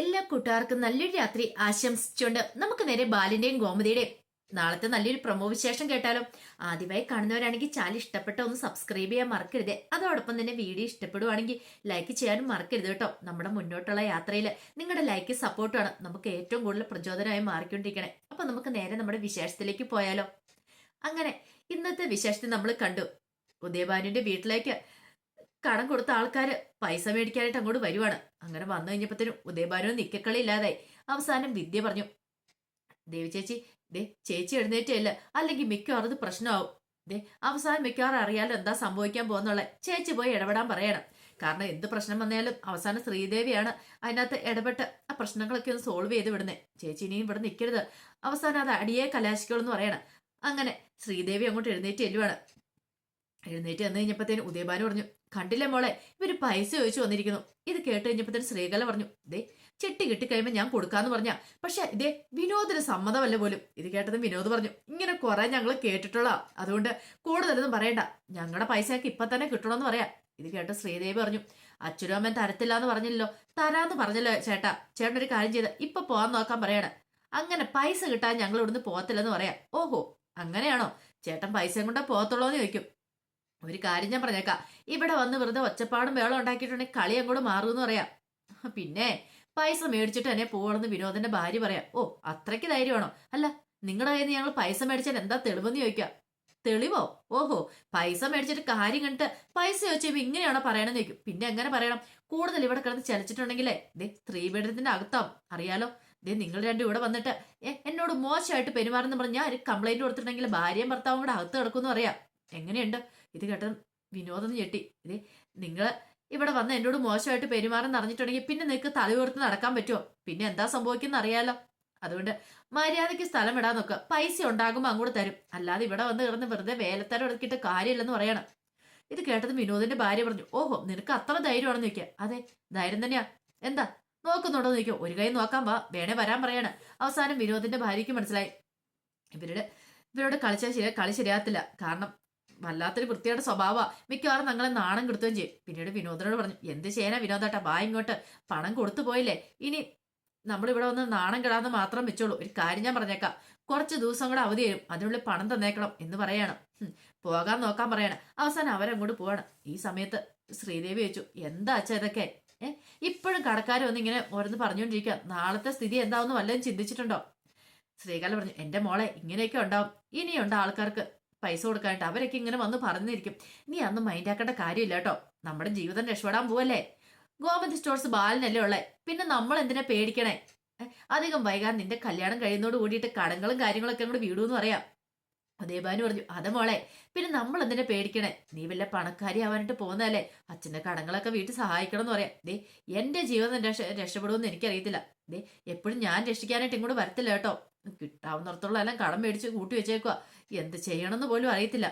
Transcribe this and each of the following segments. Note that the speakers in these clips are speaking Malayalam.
എല്ലാ കൂട്ടുകാർക്കും നല്ലൊരു രാത്രി ആശംസിച്ചുകൊണ്ട് നമുക്ക് നേരെ ബാലിന്റെയും ഗോമതിയുടെയും. നാളത്തെ നല്ലൊരു പ്രമോ വിശേഷം കേട്ടാലോ? ആദ്യമായി കാണുന്നവരാണെങ്കിൽ ചാനൽ ഇഷ്ടപ്പെട്ട ഒന്ന് സബ്സ്ക്രൈബ് ചെയ്യാൻ മറക്കരുത്. അതോടൊപ്പം തന്നെ വീഡിയോ ഇഷ്ടപ്പെടുവാണെങ്കിൽ ലൈക്ക് ചെയ്യാനും മറക്കരുത് കേട്ടോ. നമ്മുടെ മുന്നോട്ടുള്ള യാത്രയിൽ നിങ്ങളുടെ ലൈക്ക് സപ്പോർട്ടാണ് നമുക്ക് ഏറ്റവും കൂടുതൽ പ്രചോദനമായി മാറിക്കൊണ്ടിരിക്കണേ. അപ്പൊ നമുക്ക് നേരെ നമ്മുടെ വിശേഷത്തിലേക്ക് പോയാലോ? അങ്ങനെ ഇന്നത്തെ വിശേഷത്തിൽ നമ്മൾ കണ്ടു. ഉദയഭാനുവിന്റെ വീട്ടിലേക്ക് കടം കൊടുത്ത ആൾക്കാര് പൈസ മേടിക്കാനായിട്ട് അങ്ങോട്ട് വരുവാണ്. അങ്ങനെ വന്നു കഴിഞ്ഞപ്പോഴത്തേനും ഉദയഭാനു നിക്കക്കളി ഇല്ലാതായി. അവസാനം വിദ്യ പറഞ്ഞു ദേവി ചേച്ചി ദേ ചേച്ചി എഴുന്നേറ്റല്ല അല്ലെങ്കിൽ മിക്കവാറും ഇത് പ്രശ്നമാവും. ദേ അവസാനം മിക്കവാറും അറിയാലോ എന്താ സംഭവിക്കാൻ പോകുന്നുള്ള ചേച്ചി പോയി ഇടപെടാൻ പറയണം. കാരണം എന്ത് പ്രശ്നം വന്നാലും അവസാനം ശ്രീദേവിയാണ് അതിനകത്ത് ഇടപെട്ട് ആ പ്രശ്നങ്ങളൊക്കെ ഒന്ന് സോൾവ് ചെയ്ത് വിടുന്നേ. ചേച്ചി ഇനിയും ഇവിടെ നിൽക്കരുത് അവസാനം അത് അടിയെ കലാശിക്കുള്ളൂ എന്ന് പറയണം. അങ്ങനെ ശ്രീദേവി അങ്ങോട്ട് എഴുന്നേറ്റ് ചെല്ലുവാണ്. എഴുന്നേറ്റ് വന്നു കഴിഞ്ഞപ്പോഴത്തേന് ഉദയഭാനു പറഞ്ഞു കണ്ടില്ല മോളെ ഇവർ പൈസ ചോദിച്ചു വന്നിരിക്കുന്നു. ഇത് കേട്ട് കഴിഞ്ഞപ്പോഴത്തേന് ശ്രീകല പറഞ്ഞു ദേ ചെട്ടി കിട്ടിക്കഴിയുമ്പോൾ ഞാൻ കൊടുക്കാന്ന് പറഞ്ഞ. പക്ഷെ ഇതേ വിനോദിന് സമ്മതമല്ല പോലും. ഇത് കേട്ടതും വിനോദ് പറഞ്ഞു ഇങ്ങനെ കുറെ ഞങ്ങൾ കേട്ടിട്ടുള്ള അതുകൊണ്ട് കൂടുതലൊന്നും പറയണ്ട. ഞങ്ങളുടെ പൈസയൊക്കെ ഇപ്പൊ തന്നെ കിട്ടണമെന്ന് പറയാം. ഇത് കേട്ട് ശ്രീദേവി പറഞ്ഞു അച്ഛനും തരത്തില്ല എന്ന് പറഞ്ഞില്ലല്ലോ. തരാന്ന് പറഞ്ഞല്ലോ ചേട്ടാ. ചേട്ടൻ ഒരു കാര്യം ചെയ്ത ഇപ്പൊ പോവാൻ നോക്കാൻ പറയണം. അങ്ങനെ പൈസ കിട്ടാൻ ഞങ്ങൾ ഇവിടുന്ന് പോകത്തില്ലെന്ന് പറയാം. ഓഹോ അങ്ങനെയാണോ? ചേട്ടൻ പൈസയും കൊണ്ടാ പോകത്തുള്ളൂ എന്ന് ചോദിക്കും. ഒരു കാര്യം ഞാൻ പറഞ്ഞേക്കാം. ഇവിടെ വന്ന് വെറുതെ ഒച്ചപ്പാടും വേളം ഉണ്ടാക്കിയിട്ടുണ്ടെങ്കിൽ കളി അങ്ങോട്ട് മാറുമെന്ന് പറയാം. പിന്നെ പൈസ മേടിച്ചിട്ട് എന്നെ പോകണമെന്ന് വിനോദന്റെ ഭാര്യ പറയാം. ഓ അത്രയ്ക്ക് ധൈര്യമാണോ? അല്ല നിങ്ങളുടെ കയ്യിൽ നിന്ന് ഞങ്ങൾ പൈസ മേടിച്ചാൽ എന്താ തെളിവെന്ന് ചോദിക്കാം. തെളിവോ? ഓഹോ പൈസ മേടിച്ചിട്ട് കാര്യം കണ്ടിട്ട് പൈസ ചോദിച്ചപ്പോ ഇങ്ങനെയാണോ പറയണമെന്ന് ചോദിക്കും. പിന്നെ എങ്ങനെ പറയണം? കൂടുതൽ ഇവിടെ കിടന്ന് ചലച്ചിട്ടുണ്ടെങ്കിലേ ദേ സ്ത്രീപീഡനത്തിന്റെ അകത്താവും അറിയാലോ? ദേ നിങ്ങൾ രണ്ടും ഇവിടെ വന്നിട്ട് എന്നോട് മോശമായിട്ട് പെരുമാറുന്നു പറഞ്ഞ് ഞാൻ ഒരു കംപ്ലൈന്റ് കൊടുത്തിട്ടുണ്ടെങ്കിൽ ഭാര്യയും ഭർത്താവും കൂടെ അകത്ത് കിടക്കുമെന്ന് പറയാം. എങ്ങനെയുണ്ട്? ഇത് കേട്ട വിനോദം ഞെട്ടി. ഇത് നിങ്ങൾ ഇവിടെ വന്ന് എന്നോട് മോശമായിട്ട് പെരുമാറാൻ അറിഞ്ഞിട്ടുണ്ടെങ്കിൽ പിന്നെ നിങ്ങൾക്ക് തലയുയർത്ത് നടക്കാൻ പറ്റുമോ? പിന്നെ എന്താ സംഭവിക്കുന്ന അറിയാലോ. അതുകൊണ്ട് മര്യാദയ്ക്ക് സ്ഥലം ഇടാൻ നോക്കുക പൈസ ഉണ്ടാകുമ്പോൾ അങ്ങോട്ട് തരും. അല്ലാതെ ഇവിടെ വന്ന് കിടന്ന് വെറുതെ വേലത്തരം എടുക്കിയിട്ട് കാര്യമില്ലെന്ന് പറയണം. ഇത് കേട്ടത് വിനോദിന്റെ ഭാര്യ പറഞ്ഞു ഓഹോ നിനക്ക് അത്ര ധൈര്യമാണെന്ന് ചോദിക്കുക അതെ ധൈര്യം തന്നെയാ. എന്താ? നോക്കുന്നുണ്ടോ എന്ന് ഒരു കൈ നോക്കാൻ വാ. വേണേ വരാൻ പറയാണ്. അവസാനം വിനോദിന്റെ ഭാര്യയ്ക്ക് മനസ്സിലായി. ഇവരുടെ ഇവരോട് കളിച്ചാൽ ശരിയാ കളി ശരിയാകത്തില്ല. കാരണം വല്ലാത്തൊരു വൃത്തിയുടെ സ്വഭാവ മിക്കവാറും ഞങ്ങളെ നാണം കെടുത്തുകയും ചെയ്യും. പിന്നീട് വിനോദനോട് പറഞ്ഞു എന്ത് ചെയ്യാനാ വിനോദേട്ടാ? ബാ ഇങ്ങോട്ട്. പണം കൊടുത്തു പോയില്ലേ? ഇനി നമ്മളിവിടെ വന്ന് നാണം കെടാന്ന് മാത്രം വെച്ചോളൂ. ഒരു കാര്യം ഞാൻ പറഞ്ഞേക്കാം. കുറച്ച് ദിവസം കൂടെ അവധി തരും. അതിനുള്ളിൽ പണം തന്നേക്കണം എന്ന് പറയാണ്. പോകാൻ നോക്കാൻ പറയാണ്. അവസാനം അവരങ്ങോട്ട് പോവാണ്. ഈ സമയത്ത് ശ്രീദേവി ചോദിച്ചു എന്താ അച്ഛ ഇതൊക്കെ? ഏ? ഇപ്പോഴും കടക്കാർ വന്ന് ഇങ്ങനെ ഓരോന്ന് പറഞ്ഞുകൊണ്ടിരിക്കുക നാളത്തെ സ്ഥിതി എന്താവെന്ന് വല്ലതും ചിന്തിച്ചിട്ടുണ്ടോ? ശ്രീകാല പറഞ്ഞു എന്റെ മോളെ ഇങ്ങനെയൊക്കെ ഉണ്ടാവും. ഇനിയുണ്ട് ആൾക്കാർക്ക്. പൈസ കൊടുക്കാനായിട്ട് അവരൊക്കെ ഇങ്ങനെ വന്ന് പറഞ്ഞിരിക്കും. നീ അന്ന് മൈൻഡ് ആക്കേണ്ട കാര്യമില്ല കേട്ടോ. നമ്മുടെ ജീവിതം രക്ഷപ്പെടാൻ പോവല്ലേ? ഗോമതി സ്റ്റോഴ്സ് ബാലനല്ലേ ഉള്ളേ? പിന്നെ നമ്മൾ എന്തിനാ പേടിക്കണേ? അധികം വൈകാൻ നിന്റെ കല്യാണം കഴിയുന്നതോട് കൂടിയിട്ട് കടങ്ങളും കാര്യങ്ങളൊക്കെ അങ്ങോട്ട് വീടൂന്ന് പറയാം. അതേബാനു പറഞ്ഞു അതെ മോളെ പിന്നെ നമ്മൾ എന്തിനെ പേടിക്കണേ? നീ വല്ല പണക്കാരി ആവാനായിട്ട് പോകുന്നതല്ലേ? അച്ഛന്റെ കടങ്ങളൊക്കെ വീട്ടിൽ സഹായിക്കണം എന്ന് പറയാം. ദേ എന്റെ ജീവിതം രക്ഷ രക്ഷപ്പെടുമെന്ന് എനിക്കറിയത്തില്ല. ദേ എപ്പോഴും ഞാൻ രക്ഷിക്കാനായിട്ട് ഇങ്ങോട്ട് വരത്തില്ല കേട്ടോ. കിട്ടാവുന്നിടത്തോളം എല്ലാം കടം മേടിച്ച് കൂട്ടി വെച്ചേക്കുക എന്ത് ചെയ്യണമെന്ന് പോലും അറിയത്തില്ല.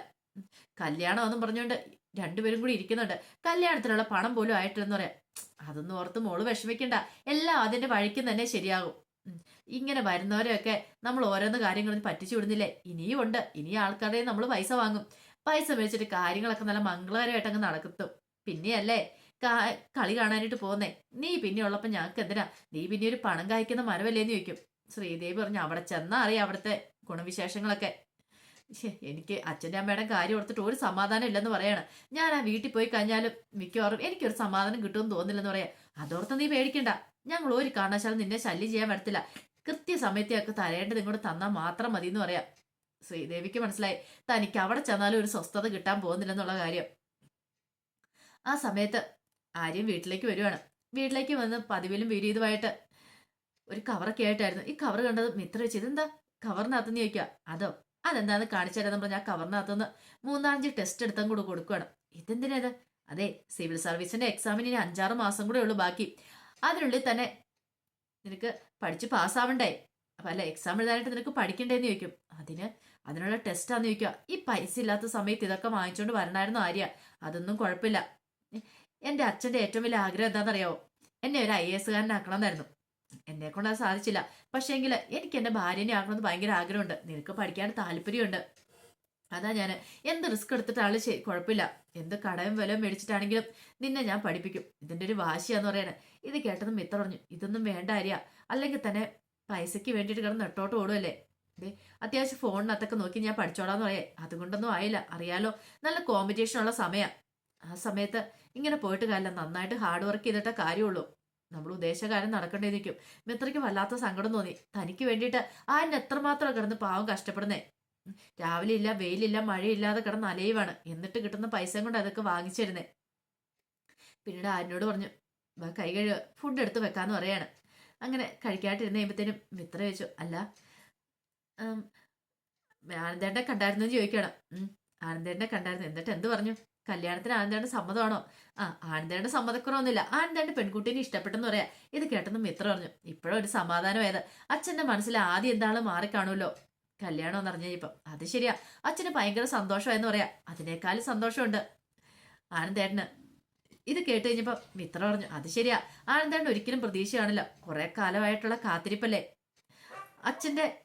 കല്യാണമെന്നും പറഞ്ഞുകൊണ്ട് രണ്ടുപേരും കൂടി ഇരിക്കുന്നുണ്ട്. കല്യാണത്തിനുള്ള പണം പോലും ആയിട്ടില്ലെന്ന് പറയാം. അതൊന്നും ഓർത്ത് മോൾ വിഷമിക്കണ്ട. എല്ലാം അതിന്റെ വഴിക്കും തന്നെ ശരിയാകും. ഇങ്ങനെ വരുന്നവരെയൊക്കെ നമ്മൾ ഓരോന്ന് കാര്യങ്ങളും പറ്റിച്ചു വിടുന്നില്ലേ? ഇനിയും ഉണ്ട്. ഇനി ആൾക്കാരുടെ നമ്മൾ പൈസ വാങ്ങും. പൈസ മേടിച്ചിട്ട് കാര്യങ്ങളൊക്കെ നല്ല മംഗളകരമായിട്ട് അങ്ങ് നടക്കത്തും. പിന്നെയല്ലേ കളി കാണാനായിട്ട് പോകുന്നേ. നീ പിന്നെ ഉള്ളപ്പോ ഞങ്ങൾക്ക് എന്തിനാ? നീ പിന്നെ ഒരു പണം കായ്ക്കുന്ന മരമല്ലേന്ന് ചോദിക്കും. ശ്രീദേവി പറഞ്ഞു അവിടെ ചെന്നാ അറിയാം അവിടുത്തെ ഗുണവിശേഷങ്ങളൊക്കെ. എനിക്ക് അച്ഛന്റെ അമ്മയുടെ കാര്യം ഓർത്തിട്ട് ഒരു സമാധാനം ഇല്ലെന്ന് പറയാണ്. ഞാൻ ആ വീട്ടിൽ പോയി കഴിഞ്ഞാലും മിക്കവാറും എനിക്കൊരു സമാധാനം കിട്ടുമെന്ന് തോന്നില്ലെന്ന് പറയാം. അതോർത്ത് നീ പേടിക്കണ്ട. ഞങ്ങൾ ഒരു കാരണവശാലും നിന്നെ ശല്യം ചെയ്യാൻ പറ്റത്തില്ല ഞങ്ങൾക്ക് തരേണ്ടത് ഇങ്ങോട്ട് തന്നാൽ മാത്രം മതി എന്ന് പറയാം. ശ്രീദേവിക്ക് മനസ്സിലായി. തനിക്ക് അവിടെ ചെന്നാലും ഒരു സ്വസ്ഥത കിട്ടാൻ പോകുന്നില്ലെന്നുള്ള കാര്യം. ആ സമയത്ത് ആര്യം വീട്ടിലേക്ക് വരുവാണ്. വീട്ടിലേക്ക് വന്ന് പതിവിലും വിരീതമായിട്ട് ഒരു കവറൊക്കെ ആയിട്ടായിരുന്നു. ഈ കവർ കണ്ടത് മിത്ര വെച്ച് ഇതെന്താ? കവറിനകത്ത് നിന്ന് ചോദിക്കുക അതോ? അതെന്താന്ന് കാണിച്ചു തരാന്ന് പറഞ്ഞാൽ ആ കവറിനകത്തുനിന്ന് മൂന്നാലഞ്ച് ടെസ്റ്റ് എടുത്തും കൂടെ കൊടുക്കുകയാണ് ഇതെന്തിനാ അതെ സിവിൽ സർവീസിന്റെ എക്സാമിന് ഇനി അഞ്ചാറ് മാസം കൂടെ ഉള്ളൂ ബാക്കി. അതിനുള്ളിൽ തന്നെ നിനക്ക് പഠിച്ച് പാസ്സാവണ്ടേ? അപ്പൊ അല്ല എക്സാം എഴുതാനായിട്ട് നിനക്ക് പഠിക്കണ്ടേന്ന് ചോദിക്കും. അതിന് അതിനുള്ള ടെസ്റ്റാന്ന് ചോദിക്കുക. ഈ പൈസ ഇല്ലാത്ത സമയത്ത് ഇതൊക്കെ വാങ്ങിച്ചുകൊണ്ട് വരണമായിരുന്നു ആര്യ. അതൊന്നും കുഴപ്പമില്ല. എന്റെ അച്ഛന്റെ ഏറ്റവും വലിയ ആഗ്രഹം എന്താണെന്നറിയാവോ എന്നെ ഒരു ഐ എസ് കാരനാക്കണമെന്നായിരുന്നു എന്നെ കൊണ്ട് അത് സാധിച്ചില്ല. പക്ഷേങ്കിൽ എനിക്ക് എന്റെ ഭാര്യനെ ആക്കണമെന്ന് ഭയങ്കര ആഗ്രഹമുണ്ട്. നിനക്ക് പഠിക്കാൻ താല്പര്യമുണ്ട്. അതാ ഞാൻ എന്ത് റിസ്ക് എടുത്തിട്ടാണ് ശരി കുഴപ്പമില്ല. എന്ത് കടയും വിലയും മേടിച്ചിട്ടാണെങ്കിലും നിന്നെ ഞാൻ പഠിപ്പിക്കും. ഇതിന്റെ ഒരു വാശിയാന്ന് പറയണേ. ഇത് കേട്ടത് മിത്ര പറഞ്ഞു ഇതൊന്നും വേണ്ട അറിയാ അല്ലെങ്കിൽ തന്നെ പൈസയ്ക്ക് വേണ്ടിയിട്ട് കിടന്ന് നെട്ടോട്ട് ഓടുമല്ലേ ദേ അത്യാവശ്യം ഫോണിനകത്തൊക്കെ നോക്കി ഞാൻ പഠിച്ചോളാന്ന് പറയേ. അതുകൊണ്ടൊന്നും ആയില്ല. അറിയാലോ നല്ല കോമ്പറ്റീഷൻ ഉള്ള സമയം. ആ സമയത്ത് ഇങ്ങനെ പോയിട്ട് കാര്യമില്ല. നന്നായിട്ട് ഹാർഡ് വർക്ക് ചെയ്തിട്ടേ കാര്യമുള്ളൂ. നമ്മൾ ഉദ്ദേശകാലം നടക്കേണ്ടി നിൽക്കും മിത്രയ്ക്ക് വല്ലാത്ത സങ്കടം തോന്നി. തനിക്ക് വേണ്ടിയിട്ട് ആ എന്നെ എത്രമാത്രം കിടന്ന് പാവം കഷ്ടപ്പെടുന്നേ? രാവിലെ ഇല്ല വെയിലില്ല മഴയില്ലാതെ കിടന്ന് അലയുവാണ്. എന്നിട്ട് കിട്ടുന്ന പൈസ കൊണ്ട് അതൊക്കെ വാങ്ങിച്ചിരുന്നേ. പിന്നീട് ആരിനോട് പറഞ്ഞു "വാ, കൈ കഴുക ഫുഡ് എടുത്ത് വെക്കാന്ന് പറയാണ്. അങ്ങനെ കഴിക്കാട്ടിരുന്ന് കഴിയുമ്പത്തേനും മിത്ര ചോദിച്ചു അല്ല ആനന്ദേട്ടനെ കണ്ടായിരുന്നു ചോദിക്കണം ആനന്ദേട്ടനെ കണ്ടായിരുന്നു. എന്നിട്ട് എന്ത് പറഞ്ഞു? കല്യാണത്തിന് ആനന്ദേണ്ട സമ്മതമാണോ? ആ ആനന്ദേണ്ട സമ്മതക്കുറവൊന്നുമില്ല. ആനന്ദേണ്ട പെൺകുട്ടീനെ ഇഷ്ടപ്പെട്ടെന്ന് പറയാ. ഇത് കേട്ടെന്ന് മിത്ര പറഞ്ഞു. ഇപ്പോഴും ഒരു സമാധാനമായത്. അച്ഛന്റെ മനസ്സിൽ ആദ്യം എന്താണ് മാറിക്കാണുമല്ലോ കല്യാണം എന്ന് പറഞ്ഞു ഇപ്പം അത് ശരിയാ. അച്ഛന് ഭയങ്കര സന്തോഷമായെന്ന് പറയാം. അതിനേക്കാളും സന്തോഷമുണ്ട്. ആനന്ദേട്ടന് ഇത് കേട്ട് കഴിഞ്ഞപ്പോൾ മിത്ര പറഞ്ഞു അത് ശരിയാ. ആനന്ദേട്ടൻ ഒരിക്കലും പ്രതീക്ഷ കാണില്ല കുറെ കാലമായിട്ടുള്ള കാത്തിരിപ്പല്ലേ? അച്ഛന്റെ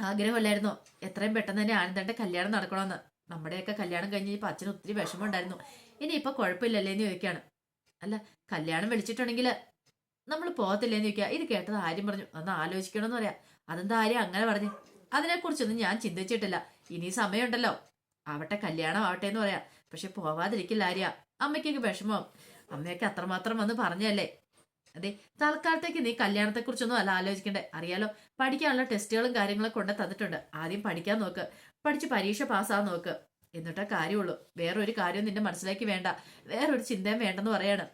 ആഗ്രഹമല്ലായിരുന്നു. എത്രയും പെട്ടെന്ന് തന്നെ ആനന്ദേട്ടന്റെ കല്യാണം നടക്കണമെന്ന്. നമ്മുടെയൊക്കെ കല്യാണം കഴിഞ്ഞ് ഇപ്പൊ അച്ഛന് ഒത്തിരി വിഷമമുണ്ടായിരുന്നു. ഇനി ഇപ്പം കുഴപ്പമില്ലല്ലേ? എന്ന് ചോദിക്കുകയാണ്. അല്ല കല്യാണം വിളിച്ചിട്ടുണ്ടെങ്കിൽ നമ്മൾ പോകത്തില്ലേന്ന് ചോദിക്കുക. ഇത് കേട്ടത് ആര്യം പറഞ്ഞു ഒന്ന് ആലോചിക്കണമെന്ന് പറയാം. അതെന്താ ആര്യം? അങ്ങനെ പറഞ്ഞു. അതിനെക്കുറിച്ചൊന്നും ഞാൻ ചിന്തിച്ചിട്ടില്ല. ഇനി സമയമുണ്ടല്ലോ. ആവട്ടെ കല്യാണം ആവട്ടെ എന്ന് പറയാം. പക്ഷെ പോവാതിരിക്കില്ല ആര്യ. അമ്മയ്ക്കൊക്കെ വിഷമം. അമ്മയൊക്കെ അത്രമാത്രം വന്ന് പറഞ്ഞല്ലേ അതെ തൽക്കാലത്തേക്ക് നീ കല്യാണത്തെക്കുറിച്ചൊന്നും അല്ല ആലോചിക്കണ്ടേ. അറിയാലോ പഠിക്കാനുള്ള ടെസ്റ്റുകളും കാര്യങ്ങളും കൊണ്ട് തന്നിട്ടുണ്ട്. ആദ്യം പഠിക്കാൻ നോക്ക്. പഠിച്ച് പരീക്ഷ പാസ്സാകാൻ നോക്ക്. എന്നിട്ടേ കാര്യമുള്ളൂ. വേറൊരു കാര്യവും നിന്റെ മനസ്സിലേക്ക് വേണ്ട. വേറൊരു ചിന്തയും വേണ്ടെന്ന് പറയാണ്.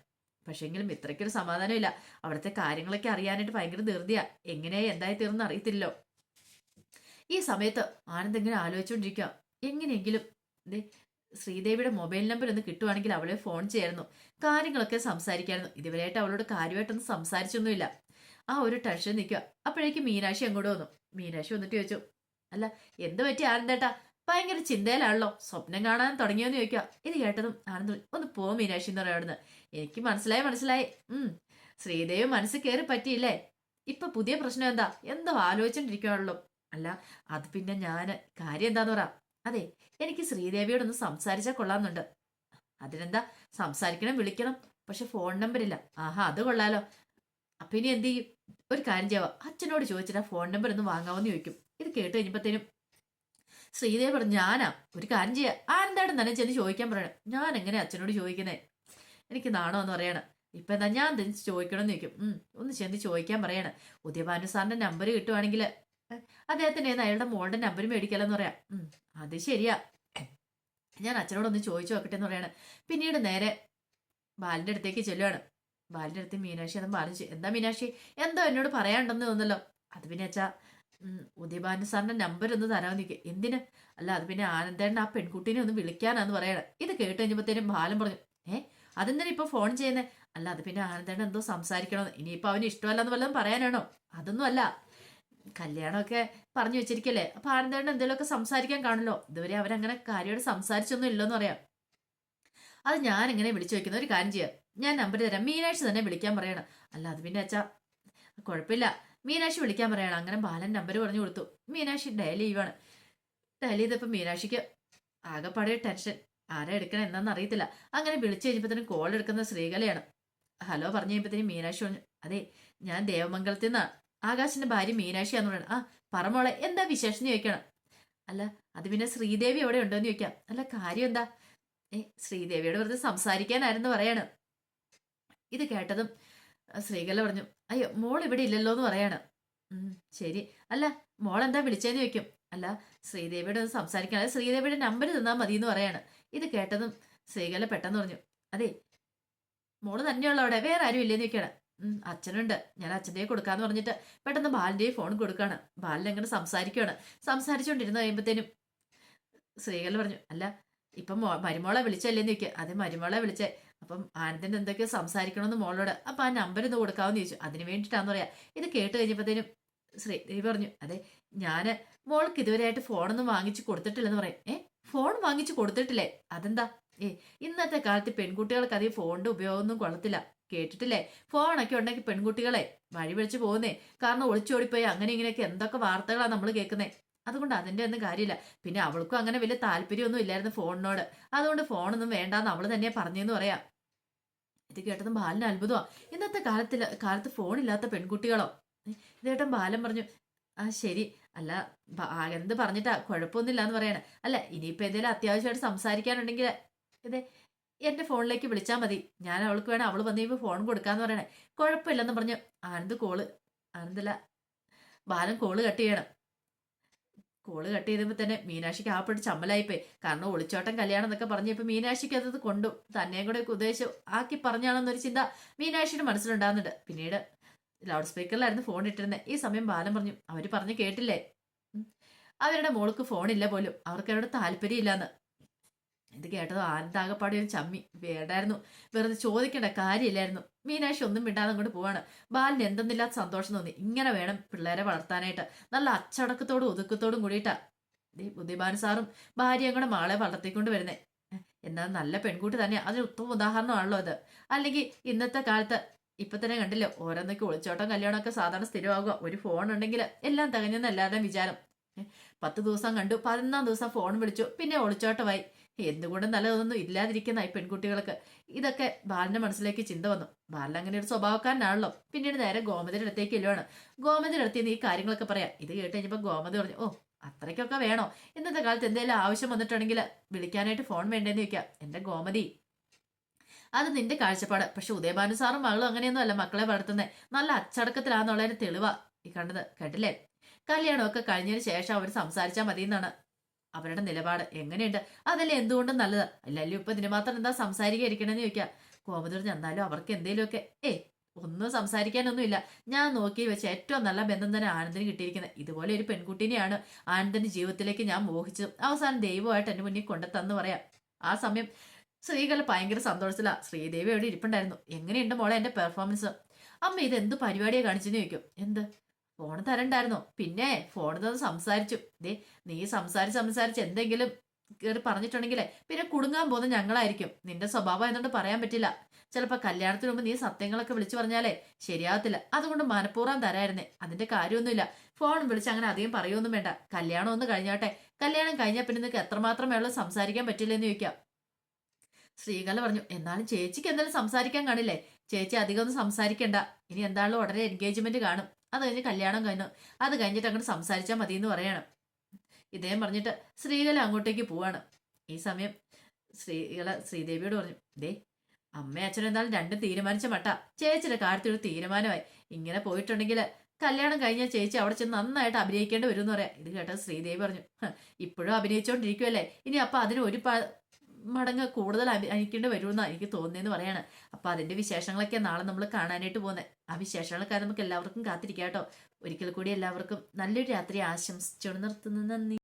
പക്ഷെങ്കിലും ഇത്രയ്ക്കൊരു സമാധാനമില്ല. അവിടുത്തെ കാര്യങ്ങളൊക്കെ അറിയാനായിട്ട് ഭയങ്കര ധൃതിയാ. എങ്ങനെയാ എന്തായി തീർന്ന് അറിയത്തില്ലല്ലോ ഈ സമയത്ത് ആനന്ദ് ഇങ്ങനെ ആലോചിച്ചുകൊണ്ടിരിക്കുക എങ്ങനെയെങ്കിലും ശ്രീദേവിയുടെ മൊബൈൽ നമ്പർ ഒന്ന് കിട്ടുവാണെങ്കിൽ അവളെ ഫോൺ ചെയ്യായിരുന്നു. കാര്യങ്ങളൊക്കെ സംസാരിക്കായിരുന്നു. ഇതുവരെയായിട്ട് അവളോട് കാര്യമായിട്ടൊന്നും സംസാരിച്ചൊന്നുമില്ല. ആ ഒരു ടെൻഷൻ നിൽക്കുക അപ്പോഴേക്കും മീനാക്ഷി അങ്ങോട്ട് വന്നു. മീനാക്ഷി വന്നിട്ട് ചോദിച്ചു അല്ല എന്ത് പറ്റി ആനന്ദേട്ടാ? ഭയങ്കര ചിന്തയിലാണല്ലോ. സ്വപ്നം കാണാൻ തുടങ്ങിയോന്ന് ചോദിക്കുക ഇത് കേട്ടതും ആനന്ദ് ഒന്ന് പോ മീനാക്ഷി എന്ന് പറയാവുന്നത് എനിക്ക് മനസ്സിലായി മനസ്സിലായി. ഉം ശ്രീദേവി മനസ്സിൽ കയറി പറ്റിയില്ലേ? ഇപ്പൊ പുതിയ പ്രശ്നം എന്താ? എന്തോ ആലോചിച്ചോണ്ടിരിക്കുകയാണല്ലോ അല്ല അത് പിന്നെ ഞാൻ കാര്യം എന്താന്ന് പറ. അതെ എനിക്ക് ശ്രീദേവിയോടൊന്ന് സംസാരിച്ചാൽ കൊള്ളാമെന്നുണ്ട്. അതിനെന്താ? സംസാരിക്കണം വിളിക്കണം. പക്ഷെ ഫോൺ നമ്പർ ഇല്ല ആഹാ അത് കൊള്ളാലോ. അപ്പൊ ഇനി എന്ത് ചെയ്യും? ഒരു കാര്യം ചെയ്യാം അച്ഛനോട് ചോദിച്ചിട്ട് ഫോൺ നമ്പർ ഒന്ന് വാങ്ങാമെന്ന് ചോദിക്കും. ഇത് കേട്ട് കഴിഞ്ഞപ്പോഴത്തേനും ശ്രീദേവി പറഞ്ഞു ഞാനാ ഒരു കാര്യം ചെയ്യാം. ആരെന്തായിട്ട് തന്നെ ചെന്ന് ചോദിക്കാൻ പറയണം. ഞാൻ എങ്ങനെ അച്ഛനോട് ചോദിക്കുന്നേ? എനിക്ക് നാണോ എന്ന് പറയണം. ഇപ്പൊ എന്താ? ഞാൻ ചോദിക്കണം ചോദിക്കണമെന്ന് ചോദിക്കും. ഒന്ന് ചെന്ന് ചോദിക്കാൻ പറയണം. ഉദയഭാനു സാറിന്റെ നമ്പർ കിട്ടുവാണെങ്കിൽ അദ്ദേഹത്തിന്റെ കയ്യിന്ന് അയാളുടെ മോളുടെ നമ്പർ മേടിക്കാലെന്ന് പറയാം. അത് ശരിയാ. ഞാൻ അച്ഛനോടൊന്ന് ചോദിച്ചു നോക്കട്ടെ എന്ന് പറയാണ്. പിന്നീട് നേരെ ബാലിന്റെ അടുത്തേക്ക് ചെല്ലുവാണ്. ബാലിന്റെ അടുത്ത് മീനാക്ഷി അതും ബാലൻ എന്താ മീനാക്ഷി? എന്തോ എന്നോട് പറയാണ്ടെന്ന് തോന്നല്ലോ അത് പിന്നെ അച്ഛാ ഉദയഭാനു സാറിന്റെ നമ്പർ ഒന്ന് തരാൻ നിൽക്കുക എന്തിന്? അല്ല അത് പിന്നെ ആനന്ദേണ്ട ആ പെൺകുട്ടീനെ ഒന്ന് വിളിക്കാനാന്ന് പറയണം. ഇത് കേട്ട് കഴിഞ്ഞപ്പോഴത്തേനും ബാലൻ പറഞ്ഞു ഏ അതെന്തിനാ ഇപ്പൊ ഫോൺ ചെയ്യുന്നത് അല്ല അത് പിന്നെ ആനന്ദേട്ടൻ എന്തോ സംസാരിക്കണമെന്ന് ഇനിയിപ്പോൾ അവന് ഇഷ്ടമല്ലെന്ന് വല്ലതും പറയാനാണോ? അതൊന്നും അല്ല. കല്യാണമൊക്കെ പറഞ്ഞു വെച്ചിരിക്കല്ലേ? അപ്പൊ ആനന്ദേട്ടൻ എന്തെങ്കിലുമൊക്കെ സംസാരിക്കാൻ കാണുമല്ലോ? ഇതുവരെ അവരങ്ങനെ കാര്യമായിട്ട് സംസാരിച്ചൊന്നും ഇല്ലെന്ന് പറയാം. അത് ഞാൻ ഇങ്ങനെ വിളിച്ചു വെക്കുന്ന ഒരു കാര്യം ചെയ്യാം. ഞാൻ നമ്പർ തരാം. മീനാക്ഷി തന്നെ വിളിക്കാൻ പറയണം. അല്ല അത് പിന്നെ അച്ഛാ കുഴപ്പമില്ല. മീനാക്ഷി വിളിക്കാൻ പറയണം. അങ്ങനെ ബാലൻ നമ്പർ പറഞ്ഞു കൊടുത്തു. മീനാക്ഷി ഡയൽ ചെയ്യുവാണ്. ഡയൽ ചെയ്തപ്പോൾ മീനാക്ഷിക്ക് ആകെപ്പാടെ ടെൻഷൻ. ആരാ എടുക്കണം എന്താണെന്ന് അറിയത്തില്ല. അങ്ങനെ വിളിച്ചു കഴിഞ്ഞപ്പോഴത്തേനും കോൾ എടുക്കുന്ന ശ്രീകലയാണ്. ഹലോ പറഞ്ഞു കഴിയുമ്പോഴത്തേനും മീനാക്ഷി പറഞ്ഞു അതെ ഞാൻ ദേവമംഗലത്തിൽ നിന്നാണ് ആകാശിന്റെ ഭാര്യ മീനാക്ഷിയാന്ന് പറയണം ആ പറമോളെ എന്താ വിശേഷം ചോദിക്കണം. അല്ല അത് പിന്നെ ശ്രീദേവി എവിടെ ഉണ്ടോ എന്ന് ചോദിക്കാം. അല്ല കാര്യം എന്താ? ഏ ശ്രീദേവിയോട് വെറുതെ സംസാരിക്കാനായിരുന്നു പറയാണ്. ഇത് കേട്ടതും ശ്രീകല പറഞ്ഞു അയ്യോ മോൾ ഇവിടെ ഇല്ലല്ലോ എന്ന് പറയാണ്. ശരി. അല്ല മോൾ എന്താ വിളിച്ചതെന്ന് ചോദിക്കും. അല്ല ശ്രീദേവിയോട് ഒന്ന് സംസാരിക്കാൻ അല്ല ശ്രീദേവിയുടെ നമ്പർ തന്നാൽ മതി എന്ന് പറയാണ്. ഇത് കേട്ടതും ശ്രീകല പെട്ടെന്ന് പറഞ്ഞു അതെ മോൾ തന്നെയുള്ള അവിടെ വേറെ ആരും ഇല്ലേന്ന് ചോദിക്കാണ് അച്ഛനുണ്ട്. ഞാൻ അച്ഛന്റെ കൊടുക്കാന്ന് പറഞ്ഞിട്ട് പെട്ടെന്ന് ബാലിന്റെ ഫോൺ കൊടുക്കുകയാണ് ബാലിനെ അങ്ങനെ സംസാരിക്കുകയാണ് സംസാരിച്ചുകൊണ്ടിരുന്ന കഴിയുമ്പോഴത്തേനും ശ്രീകല പറഞ്ഞു അല്ല ഇപ്പം മരുമോളെ വിളിച്ചല്ലേന്ന് ചോദിക്കുക അതെ മരുമോളെ വിളിച്ചേ. അപ്പം ആനന്ദൻ എന്തൊക്കെയോ സംസാരിക്കണമെന്ന് മോളോട്. അപ്പം ആ നമ്പർ ഒന്ന് കൊടുക്കാമെന്ന് ചോദിച്ചു. അതിന് വേണ്ടിയിട്ടാന്ന് പറയാ. ഇത് കേട്ട് കഴിഞ്ഞപ്പോഴത്തേനും ശ്രീദേവി പറഞ്ഞു അതെ ഞാൻ മോൾക്ക് ഇതുവരെയായിട്ട് ഫോണൊന്നും വാങ്ങിച്ചു കൊടുത്തിട്ടില്ലെന്ന് പറയും. ഏ? ഫോൺ വാങ്ങിച്ചു കൊടുത്തിട്ടില്ലേ? അതെന്താ? ഏ ഇന്നത്തെ കാലത്ത് പെൺകുട്ടികൾക്ക് അധികം ഫോണിന്റെ ഉപയോഗമൊന്നും കൊള്ളത്തില്ല. കേട്ടിട്ടില്ലേ? ഫോണൊക്കെ ഉണ്ടെങ്കിൽ പെൺകുട്ടികളെ വഴി വിളിച്ച് പോകുന്നേ. കാരണം ഒളിച്ചോടിപ്പോയി അങ്ങനെ ഇങ്ങനെയൊക്കെ എന്തൊക്കെ വാർത്തകളാണ് നമ്മൾ കേൾക്കുന്നത് അതുകൊണ്ട് അതിന്റെ ഒന്നും കാര്യമില്ല. പിന്നെ അവൾക്കും അങ്ങനെ വലിയ താല്പര്യമൊന്നും ഇല്ലായിരുന്നു ഫോണിനോട്. അതുകൊണ്ട് ഫോണൊന്നും വേണ്ടാന്ന് അവൾ തന്നെയാണ് പറഞ്ഞെന്ന് പറയാം. ഇത് കേട്ടതും ബാലിന് അത്ഭുതമാ. ഇന്നത്തെ കാലത്തിൽ കാലത്ത് ഫോണില്ലാത്ത പെൺകുട്ടികളോ? ഇത് കേട്ടൻ ബാലൻ പറഞ്ഞു ആ ശരി. അല്ല എന്ത് പറഞ്ഞിട്ടാ? കുഴപ്പമൊന്നുമില്ല എന്ന് പറയണേ. അല്ല ഇനിയിപ്പോൾ എന്തെങ്കിലും അത്യാവശ്യമായിട്ട് സംസാരിക്കാനുണ്ടെങ്കിൽ ഇതേ എന്റെ ഫോണിലേക്ക് വിളിച്ചാൽ മതി. ഞാൻ അവൾക്ക് വേണം അവൾ വന്നു കഴിയുമ്പോൾ ഫോൺ കൊടുക്കാന്ന് പറയണേ. കുഴപ്പമില്ലെന്ന് പറഞ്ഞു ആനന്ദ് കോൾ ആനന്ദല്ല ബാലൻ കോൾ കട്ട് ചെയ്യണം. കോൾ കട്ട് ചെയ്തപ്പോൾ തന്നെ മീനാക്ഷിക്ക് ആപ്പിട്ട് ചമ്മലായിപ്പോയി കാരണം ഒളിച്ചോട്ടം കല്യാണം എന്നൊക്കെ പറഞ്ഞപ്പോൾ മീനാക്ഷിക്ക് അത് കൊണ്ടു തന്നെയും കൂടെ ഉദ്ദേശം ആക്കി പറഞ്ഞാണെന്നൊരു ചിന്ത മീനാക്ഷിയുടെ മനസ്സിലുണ്ടാകുന്നുണ്ട് പിന്നീട് ലൗഡ് സ്പീക്കറിലായിരുന്നു ഫോൺ ഇട്ടിരുന്നത് ഈ സമയം ബാലൻ പറഞ്ഞു അവർ പറഞ്ഞു കേട്ടില്ലേ? അവരുടെ മോൾക്ക് ഫോണില്ല പോലും. അവർക്ക് അവരോട് താല്പര്യമില്ലാന്ന്. ഇത് കേട്ടതോ ആനന്ദാകപ്പാടി ഒരു ചമ്മി. വേണ്ടായിരുന്നു. വെറുതെ ചോദിക്കേണ്ട കാര്യമില്ലായിരുന്നു. മീനാക്ഷി ഒന്നും മിണ്ടാതെ അങ്ങോട്ട് പോവാണ്. ബാലിന് എന്തെന്നില്ലാത്ത സന്തോഷം തോന്നി. ഇങ്ങനെ വേണം പിള്ളേരെ വളർത്താനായിട്ട്. നല്ല അച്ചടക്കത്തോടും ഒതുക്കത്തോടും കൂടിയിട്ടാ. ബുദ്ധിമാൻ സാറും ഭാര്യ കൂടെ മാളെ വളർത്തിക്കൊണ്ട് വരുന്നേ. എന്നാൽ നല്ല പെൺകുട്ടി തന്നെ അതിന് ഉത്തമ ഉദാഹരണമാണല്ലോ അത്. അല്ലെങ്കിൽ ഇന്നത്തെ കാലത്ത് ഇപ്പൊ തന്നെ കണ്ടില്ലേ? ഓരോന്നൊക്കെ ഒളിച്ചോട്ടം കല്യാണമൊക്കെ സാധാരണ സ്ഥിരമാകുക. ഒരു ഫോൺ ഉണ്ടെങ്കിൽ എല്ലാം തികഞ്ഞെന്നല്ലാതെ വിചാരം. പത്ത് ദിവസം കണ്ടു പതിനൊന്നാം ദിവസം ഫോൺ വിളിച്ചു. പിന്നെ ഒളിച്ചോട്ടമായി. എന്തുകൊണ്ടും നല്ലതൊന്നും ഇല്ലാതിരിക്കുന്ന ഈ പെൺകുട്ടികൾക്ക്? ഇതൊക്കെ ബാലന്റെ മനസ്സിലേക്ക് ചിന്ത വന്നു. ബാലൻ അങ്ങനെ ഒരു സ്വഭാവക്കാരനാണല്ലോ. പിന്നീട് നേരെ ഗോമതിയുടെ അടുത്തേക്ക് ഇല്ലുവാണ് ഗോമതിയുടെ അടുത്ത് ഈ കാര്യങ്ങളൊക്കെ പറയാം. ഇത് കേട്ട് കഴിഞ്ഞപ്പോൾ ഗോമതി പറഞ്ഞു ഓ അത്രയ്ക്കൊക്കെ വേണോ? ഇന്നത്തെ കാലത്ത് എന്തെങ്കിലും ആവശ്യം വന്നിട്ടുണ്ടെങ്കിൽ വിളിക്കാനായിട്ട് ഫോൺ വേണ്ടേന്ന് ചോദിക്കാം. എന്റെ ഗോമതി അത് നിന്റെ കാഴ്ചപ്പാട്. പക്ഷെ ഉദയഭാനു സാറും മകളും അങ്ങനെയൊന്നും അല്ല മക്കളെ വളർത്തുന്നത് നല്ല അച്ചടക്കത്തിലാന്നുള്ളതിന് തെളിവാ. ഈ കണ്ടത് കേട്ടില്ലേ? കല്യാണമൊക്കെ കഴിഞ്ഞതിന് ശേഷം അവർ സംസാരിച്ചാൽ മതി എന്നാണ് അവരുടെ നിലപാട്. എങ്ങനെയുണ്ട്? അതല്ലേ എന്തുകൊണ്ടും നല്ലത്? അല്ലല്ലോ ഇപ്പൊ ഇതിന് മാത്രം എന്താ സംസാരിക്കാതിരിക്കണമെന്ന് ചോദിക്കാം. കോമതൂർ ചെന്നാലും അവർക്ക് എന്തെങ്കിലുമൊക്കെ ഏ ഒന്നും സംസാരിക്കാനൊന്നുമില്ല. ഞാൻ നോക്കി വെച്ച ഏറ്റവും നല്ല ബന്ധം തന്നെ ആനന്ദിന് കിട്ടിയിരിക്കുന്നത്. ഇതുപോലെ ഒരു പെൺകുട്ടീനെയാണ് ആനന്ദിന്റെ ജീവിതത്തിലേക്ക് ഞാൻ മോഹിച്ചത്. അവസാനം ദൈവമായിട്ട് എന്റെ മുന്നിൽ കൊണ്ടെത്തന്ന് പറയാം. ആ സമയം സ്ത്രീകൾ ഭയങ്കര സന്തോഷത്തിലാ. ശ്രീദേവി അവിടെ ഇരിപ്പുണ്ടായിരുന്നു. എങ്ങനെയുണ്ട് മോളെ എന്റെ പെർഫോമൻസ് അമ്മ ഇത് എന്ത് പരിപാടിയാണ് കാണിച്ചെന്ന് ചോദിക്കും. എന്ത്? ഫോൺ തരണ്ടായിരുന്നോ. പിന്നെ ഫോൺ തന്ന് സംസാരിച്ചു. ദേ നീ സംസാരിച്ച് സംസാരിച്ച് എന്തെങ്കിലും കയറി പറഞ്ഞിട്ടുണ്ടെങ്കിലേ പിന്നെ കുടുങ്ങാൻ പോകുന്ന ഞങ്ങളായിരിക്കും. നിന്റെ സ്വഭാവം എന്നോട് പറയാൻ പറ്റില്ല. ചിലപ്പോൾ കല്യാണത്തിന് മുമ്പ് നീ സത്യങ്ങളൊക്കെ വിളിച്ചു പറഞ്ഞാലേ ശരിയാവത്തില്ല. അതുകൊണ്ട് മനഃപൂർവം തരായിരുന്നേ. അതിന്റെ കാര്യമൊന്നുമില്ല. ഫോൺ വിളിച്ച് അങ്ങനെ അധികം പറയൊന്നും വേണ്ട. കല്യാണം ഒന്ന് കഴിഞ്ഞാട്ടെ. കല്യാണം കഴിഞ്ഞാൽ പിന്നെ നിനക്ക് എത്രമാത്രം വേണം സംസാരിക്കാൻ പറ്റില്ലെന്ന് ചോദിക്കാം. ശ്രീകല പറഞ്ഞു എന്നാലും ചേച്ചിക്ക് എന്തായാലും സംസാരിക്കാൻ കാണില്ലേ? ചേച്ചി അധികം ഒന്നും സംസാരിക്കണ്ട. ഇനി എന്താണല്ലോ ഉടനെ എൻഗേജ്മെന്റ് കാണും. അത് കഴിഞ്ഞ് കല്യാണം കഴിഞ്ഞു അത് കഴിഞ്ഞിട്ട് അങ്ങോട്ട് സംസാരിച്ചാൽ മതി എന്ന് പറയണം. ഇദ്ദേഹം പറഞ്ഞിട്ട് ശ്രീകല അങ്ങോട്ടേക്ക് പോവാണ്. ഈ സമയം ശ്രീകല ശ്രീദേവിയോട് പറഞ്ഞു ദേ അമ്മയും അച്ഛനും എന്തായാലും രണ്ടും തീരുമാനിച്ച മട്ട. ചേച്ചിയുടെ കാര്യത്തിൽ ഒരു തീരുമാനമായി. ഇങ്ങനെ പോയിട്ടുണ്ടെങ്കിൽ കല്യാണം കഴിഞ്ഞാൽ ചേച്ചി അവിടെ ചെന്ന് നന്നായിട്ട് അഭിനയിക്കേണ്ടി വരും എന്ന് പറയാം. ഇത് കേട്ട ശ്രീദേവി പറഞ്ഞു ഇപ്പോഴും അഭിനയിച്ചുകൊണ്ടിരിക്കുമല്ലേ ഇനി അപ്പൊ അതിന് ഒരു മടങ്ങ് കൂടുതൽ അഭിനയിക്കേണ്ടി വരുമെന്നാണ് എനിക്ക് തോന്നിയെന്ന് പറയാണ്. അപ്പൊ അതിന്റെ വിശേഷങ്ങളൊക്കെ നാളെ നമ്മൾ കാണാനായിട്ട് പോകുന്നത് ആ വിശേഷങ്ങളൊക്കെ നമുക്ക് എല്ലാവർക്കും കാത്തിരിക്കാം കേട്ടോ. ഒരിക്കൽ കൂടി എല്ലാവർക്കും നല്ലൊരു രാത്രി ആശംസിച്ചുകൊണ്ട് നിർത്തുന്നു. നന്ദി.